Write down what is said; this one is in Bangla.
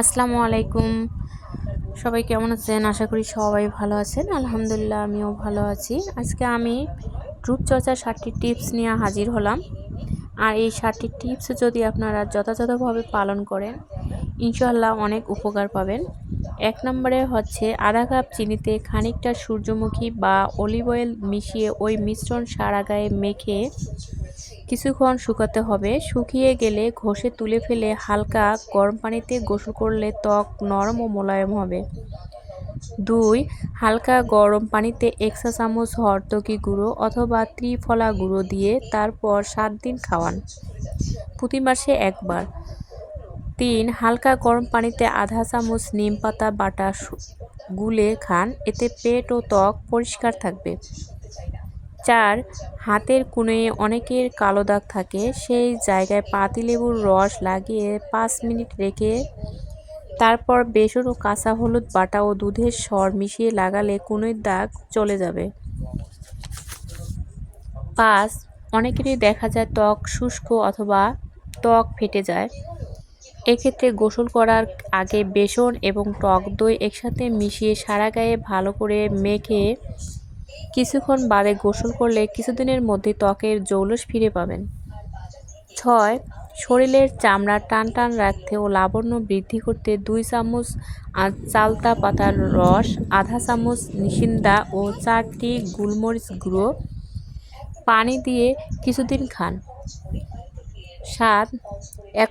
আসসালামু আলাইকুম। সবাই কেমন আছেন? আশা করি সবাই ভালো আছেন। আলহামদুলিল্লাহ, আমিও ভালো আছি। আজকে আমি রূপচর্চার ষাটটি টিপস নিয়ে হাজির হলাম। আর এই ষাটটি টিপস যদি আপনারা যথাযথভাবে পালন করেন ইনশাল্লাহ অনেক উপকার পাবেন। এক নম্বরে হচ্ছে আধা কাপ চিনিতে খানিকটা সূর্যমুখী বা অলিভ অয়েল মিশিয়ে ওই মিশ্রণ সারা গায়ে মেখে কিছুক্ষণ শুকাতে হবে। শুকিয়ে গেলে ঘষে তুলে ফেলে হালকা গরম পানিতে গোসল করলে ত্বক নরম ও মোলায়েম হবে। দুই, হালকা গরম পানিতে একশা চামচ হরতকি গুঁড়ো অথবা ত্রিফলা গুঁড়ো দিয়ে তারপর সাত দিন খাওয়ান। প্রতি মাসে একবার। তিন, হালকা গরম পানিতে আধা চামচ নিম পাতা বাটা গুলে খান। এতে পেট ও ত্বক পরিষ্কার থাকবে। চার, হাতের কোণে অনেকের কালো দাগ থাকে। সেই জায়গায় পাতিলেবুর রস লাগিয়ে পাঁচ মিনিট রেখে তারপর বেসন ও কাঁচা হলুদ বাটা ও দুধের স্বর মিশিয়ে লাগালে কোনোই দাগ চলে যাবে। পাঁচ, অনেকেরই দেখা যায় ত্বক শুষ্ক অথবা ত্বক ফেটে যায়। এক্ষেত্রে গোসল করার আগে বেসন এবং টক দই একসাথে মিশিয়ে সারা গায়ে ভালো করে মেখে কিছুক্ষণ বাদে গোসল করলে কিছুদিনের মধ্যে ত্বকের জৌলস ফিরে পাবেন। ছয়, শরীরের চামড়া টান টান রাখতে ও লাবণ্য বৃদ্ধি করতে দুই চামচ চালতা পাতার রস, আধা চামচ নিশিন্দা ও চারটি গুলমরিচ গুঁড়ো পানি দিয়ে কিছুদিন খান। সাত, এক